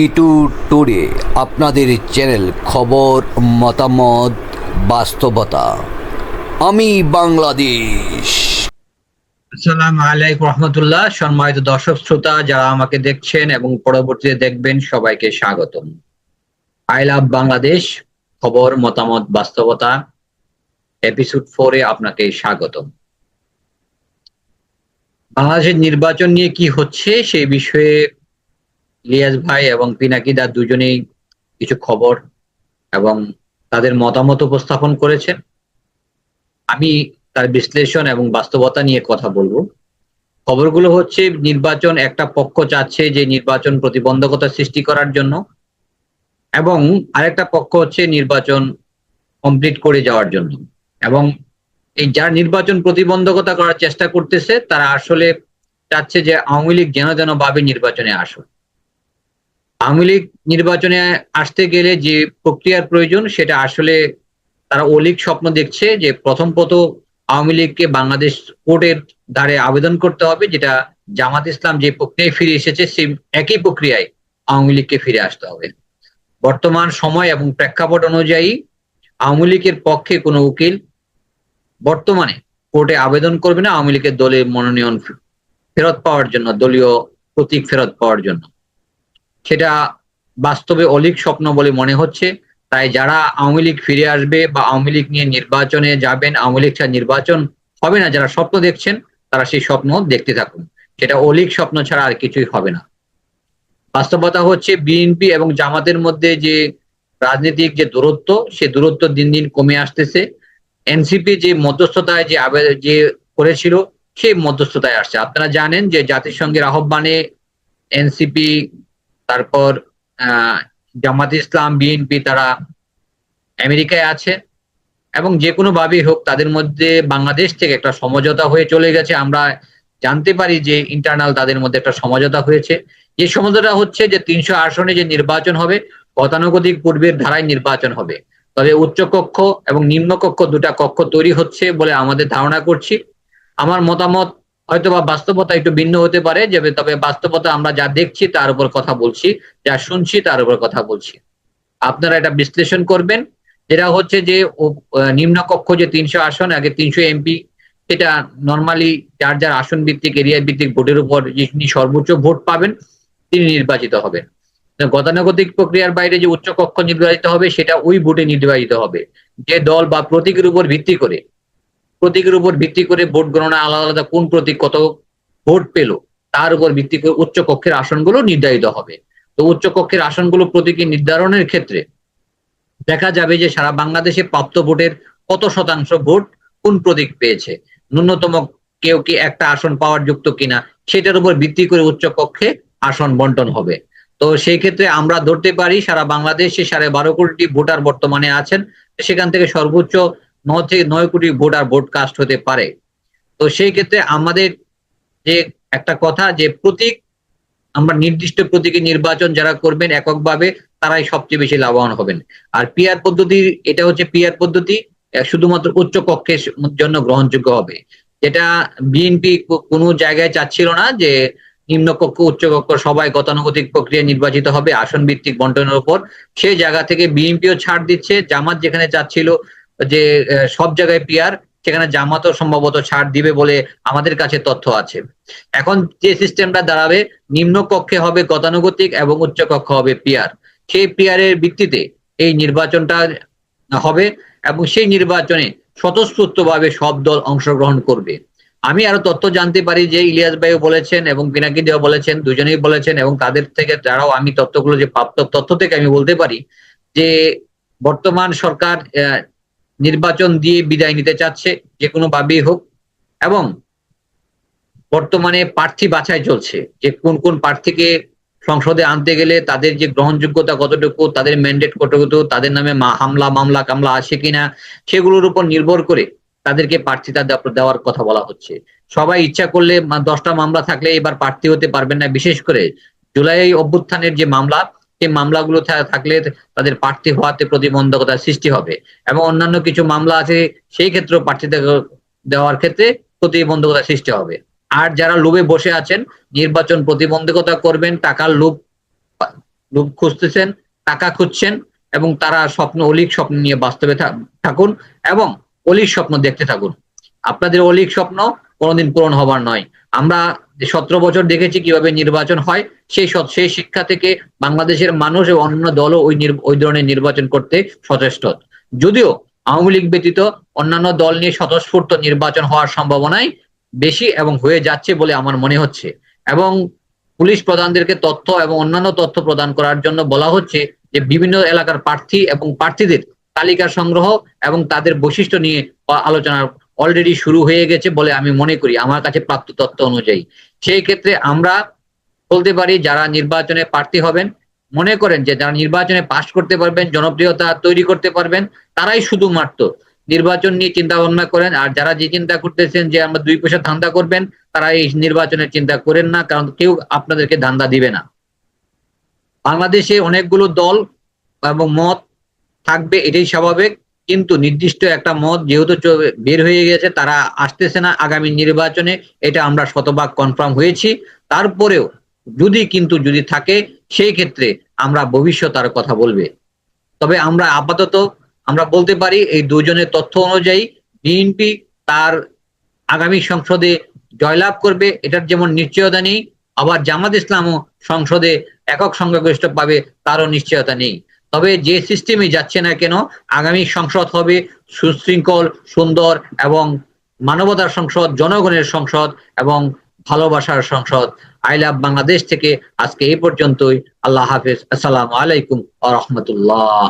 Titu today আপনাদের channel খবর, মতামত, বাস্তবতা। আমি বাংলাদেশ। আসসালামু আলাইকুম রহমতুল্লাহ। সম্মানিত দর্শক শ্রোতা, যারা আমাকে দেখছেন এবং পরবর্তীতে দেখবেন, সবাইকে স্বাগতম। আই লাভ বাংলাদেশ, খবর, মতামত, বাস্তবতা এপিসোড ফোরে আপনাকে স্বাগতম। বাংলাদেশের নির্বাচন নিয়ে কি হচ্ছে, সেই বিষয়ে ইলিয়াস ভাই এবং পিনাকিদা দুজনেই কিছু খবর এবং তাদের মতামত উপস্থাপন করেছেন। আমি তার বিশ্লেষণ এবং বাস্তবতা নিয়ে কথা বলব। খবরগুলো হচ্ছে, নির্বাচন একটা পক্ষ চাচ্ছে যে নির্বাচন প্রতিবন্ধকতা সৃষ্টি করার জন্য এবং আরেকটা পক্ষ হচ্ছে নির্বাচন কমপ্লিট করে যাওয়ার জন্য। এবং এই যার নির্বাচন প্রতিবন্ধকতা করার চেষ্টা করতেছে, তারা আসলে চাচ্ছে যে আওয়ামী লীগ যেন যেন ভাবে নির্বাচনে আসুক। আওয়ামী লীগ নির্বাচনে আসতে গেলে যে প্রক্রিয়ার প্রয়োজন, সেটা আসলে তারা অলিক স্বপ্ন দেখছে যে প্রথম প্রথ আওয়ামী লীগকে বাংলাদেশ কোর্টের দ্বারে আবেদন করতে হবে, যেটা জামাত ইসলাম যে প্রক্রিয়ায় ফিরে এসেছে সেই একই প্রক্রিয়ায় আওয়ামী লীগকে ফিরে আসতে হবে। বর্তমান সময় এবং প্রেক্ষাপট অনুযায়ী আওয়ামী লীগের পক্ষে কোনো উকিল বর্তমানে কোর্টে আবেদন করবে না, আওয়ামী লীগের দলে মনোনয়ন ফেরত পাওয়ার জন্য, দলীয় প্রতীক ফেরত পাওয়ার জন্য। সেটা বাস্তবে অলিক স্বপ্ন বলে মনে হচ্ছে। তাই যারা আওয়ামী লীগ ফিরে আসবে বা আওয়ামী লীগ নিয়ে নির্বাচনে যাবেন, আওয়ামী লীগ ছাড়া নির্বাচন হবে না, যারা স্বপ্ন দেখছেন, তারা সেই স্বপ্ন দেখতে থাকুন। সেটা অলিক স্বপ্ন ছাড়া আর কিছুই হবে না। বাস্তবতা হচ্ছে বিএনপি এবং জামাতের মধ্যে যে রাজনৈতিক যে দূরত্ব, সে দূরত্ব দিন দিন কমে আসতেছে। এনসিপি যে মধ্যস্থতায় যে যে করেছিল, সেই মধ্যস্থতায় আসছে। আপনারা জানেন যে জাতিসংঘের আহ্বানে এনসিপি তারপর জামাত ইসলাম, বিএনপি তারা আমেরিকায় আছে এবং যে কোনো ভাবেই হোক তাদের মধ্যে বাংলাদেশ থেকে একটা সমঝোতা হয়ে চলে গেছে। আমরা জানতে পারি যে ইন্টারনাল তাদের মধ্যে একটা সমঝোতা হয়েছে। যে সমঝোতা হচ্ছে যে তিনশো আসনে যে নির্বাচন হবে, গতানুগতিক পূর্বের ধারায় নির্বাচন হবে। তবে উচ্চকক্ষ এবং নিম্নকক্ষ দুটা কক্ষ তৈরি হচ্ছে বলে আমাদের ধারণা করছি। আমার মতামত হয়তোবা বাস্তবতা একটু ভিন্ন হতে পারে, যে তবে বাস্তবতা আমরা যা দেখছি তার উপর কথা বলছি, যা শুনছি তার উপর কথা বলছি। আপনারা এটা বিশ্লেষণ করবেন। যেটা হচ্ছে যে নিম্নকক্ষ যে তিনশো আসন, আগে তিনশো এমপি, এটা নর্মালি যার যার আসন ভিত্তিক এরিয়া ভিত্তিক ভোটের উপর যিনি সর্বোচ্চ ভোট পাবেন, তিনি নির্বাচিত হবেন। গতানুগতিক প্রক্রিয়ার বাইরে যে উচ্চ কক্ষ নির্বাচিত হবে, সেটা ওই ভোটে নির্বাচিত হবে। যে দল বা প্রতীকের উপর ভিত্তি করে। প্রতীকের উপর ভিত্তি করে ভোট গণনা আলাদা আলাদা কোন প্রতীক কত ভোট পেল, তার উপর ভিত্তি করে উচ্চ কক্ষের আসনগুলো নির্ধারিত হবে। তো উচ্চ কক্ষের আসনগুলো প্রতীকী নির্ধারণের ক্ষেত্রে দেখা যাবে যে সারা বাংলাদেশে প্রাপ্ত ভোটের কত শতাংশ ভোট কোন প্রতীক পেয়েছে, ন্যূনতম কেউ কি একটা আসন পাওয়ার যুক্ত কিনা, সেটার উপর ভিত্তি করে উচ্চ কক্ষে আসন বন্টন হবে। তো সেই ক্ষেত্রে আমরা ধরতে পারি সারা বাংলাদেশে সাড়ে বারো কোটি ভোটার বর্তমানে আছেন, সেখান থেকে সর্বোচ্চ নয় থেকে নয় কোটি ভোটার ভোট কাস্ট হতে পারে। তো সেই ক্ষেত্রে আমাদের যে একটা কথা যে প্রতীক, আমরা নির্দিষ্ট প্রতীকে নির্বাচন যারা করবেন এককভাবে, তারাই সবচেয়ে বেশি লাভবান হবেন। আর পিয়ার পদ্ধতি, এটা হচ্ছে পিয়ার পদ্ধতি শুধুমাত্র উচ্চ কক্ষের জন্য গ্রহণযোগ্য হবে। যেটা বিএনপি কোনো জায়গায় চাচ্ছিল না যে নিম্নকক্ষ, উচ্চকক্ষ সবাই গতানুগতিক প্রক্রিয়া নির্বাচিত হবে আসন ভিত্তিক বন্টনের উপর সেই জায়গা থেকে বিএনপিও ছাড় দিচ্ছে, জামাত যেখানে চাচ্ছিল যে সব জায়গায় পিয়ার সেখানে জামাতও সম্ভবত ছাড় দিবে বলে আমাদের কাছে তথ্য আছে। এখন যে সিস্টেমটা দাঁড়াবে, নিম্ন কক্ষে হবে গতানুগতিক এবং উচ্চ কক্ষ হবে পিয়ার সেই পিয়ারের ভিত্তিতে এই নির্বাচনটা হবে এবং সেই নির্বাচনে স্বতঃস্ফূর্তভাবে সব দল অংশগ্রহণ করবে। আমি আরও তথ্য জানতে পারি যে ইলিয়াস ভাইও বলেছেন এবং পিনাকি দেও বলেছেন, দুজনেই বলেছেন এবং তাদের থেকে যারাও আমি তথ্যগুলো যে প্রাপ্ত তথ্য থেকে আমি বলতে পারি যে বর্তমান সরকার নির্বাচন দিয়ে বিদায় নিতে চাচ্ছে, যে কোনো ভাবেই হোক। এবং বর্তমানে প্রার্থী বাছাই চলছে, যে কোন কোন প্রার্থীকে সংসদে আনতে গেলে তাদের যে গ্রহণযোগ্যতা কতটুকু, তাদের ম্যান্ডেট কতটুকু, তাদের নামে হামলা, মামলা কামলা আসে কিনা, সেগুলোর উপর নির্ভর করে তাদেরকে প্রার্থিতা দেওয়া- দেওয়ার কথা বলা হচ্ছে। সবাই ইচ্ছা করলে দশটা মামলা থাকলে এবার প্রার্থী হতে পারবেন না। বিশেষ করে জুলাই অভ্যুত্থানের যে মামলা সেই মামলাগুলো থাকলে তাদের প্রার্থী হওয়াতে প্রতিবন্ধকতা সৃষ্টি হবে। এবং অন্যান্য কিছু মামলা আছে, সেই ক্ষেত্রেও প্রার্থিতা দেওয়ার ক্ষেত্রে প্রতিবন্ধকতা সৃষ্টি হবে। আর যারা লোভে বসে আছেন, নির্বাচন প্রতিবন্ধকতা করবেন, টাকার লোভ রূপ খুঁজতেছেন, টাকা খুঁজছেন, এবং তারা স্বপ্ন, অলিক স্বপ্ন নিয়ে বাস্তবে থাকুন এবং অলিক স্বপ্ন দেখতে থাকুন। আপনাদের অলিক স্বপ্ন কোনোদিন পূরণ হবার নয়। আমরা সতেরো বছর দেখেছি কীভাবে নির্বাচন হয়, সেই সেই শিক্ষা থেকে বাংলাদেশের মানুষ এবং অন্য দলও ওই ওই ধরনের নির্বাচন করতে সচেষ্ট। যদিও আওয়ামী লীগ ব্যতীত অন্যান্য দল নিয়ে স্বতঃস্ফূর্ত নির্বাচন হওয়ার সম্ভাবনাই বেশি এবং হয়ে যাচ্ছে বলে আমার মনে হচ্ছে। এবং পুলিশ প্রধানদেরকে তথ্য এবং অন্যান্য তথ্য প্রদান করার জন্য বলা হচ্ছে যে বিভিন্ন এলাকার প্রার্থী এবং প্রার্থীদের তালিকা সংগ্রহ এবং তাদের বৈশিষ্ট্য নিয়ে আলোচনা অলরেডি শুরু হয়ে গেছে বলে আমি মনে করি, আমার কাছে প্রাপ্ত তথ্য অনুযায়ী। সেই ক্ষেত্রে আমরা বলতে পারি, যারা নির্বাচনে প্রার্থী হবেন, মনে করেন যে যারা নির্বাচনে পাশ করতে পারবেন, জনপ্রিয়তা তৈরি করতে পারবেন, তারাই শুধুমাত্র নির্বাচন নিয়ে চিন্তা ভাবনা করেন। আর যারা যে চিন্তা করতেছেন যে আমরা দুই পয়সা ধান্দা করবেন, তারা এই নির্বাচনের চিন্তা করেন না, কারণ কেউ আপনাদেরকে ধান্দা দিবে না। বাংলাদেশে অনেকগুলো দল এবং মত থাকবে, এটাই স্বাভাবিক। কিন্তু নির্দিষ্ট একটা মত যেহেতু বের হয়ে গেছে, তারা আসতেছে না আগামী নির্বাচনে, এটা আমরা শতভাগ কনফার্ম হয়েছি। তারপরেও যদি কিন্তু যদি থাকে, সেই ক্ষেত্রে আমরা ভবিষ্যৎ আর কথা বলবে। তবে আমরা আপাতত, আমরা বলতে পারি এই দুজনের তথ্য অনুযায়ী বিএনপি তার আগামী সংসদে জয়লাভ করবে। এটার যেমন নিশ্চয়তা নেই, আবার জামাত ইসলামও সংসদে একক সংখ্যাগরিষ্ঠ পাবে তারও নিশ্চয়তা নেই। তবে যে সিস্টেমে যাচ্ছে না কেন, আগামী সংসদ হবে সুশৃঙ্খল, সুন্দর এবং মানবতার সংসদ, জনগণের সংসদ এবং ভালোবাসার সংসদ। আই লাভ বাংলাদেশ থেকে আজকে এই পর্যন্তই। আল্লাহ হাফিজ। আসসালামু আলাইকুম আ রহমতুল্লাহ।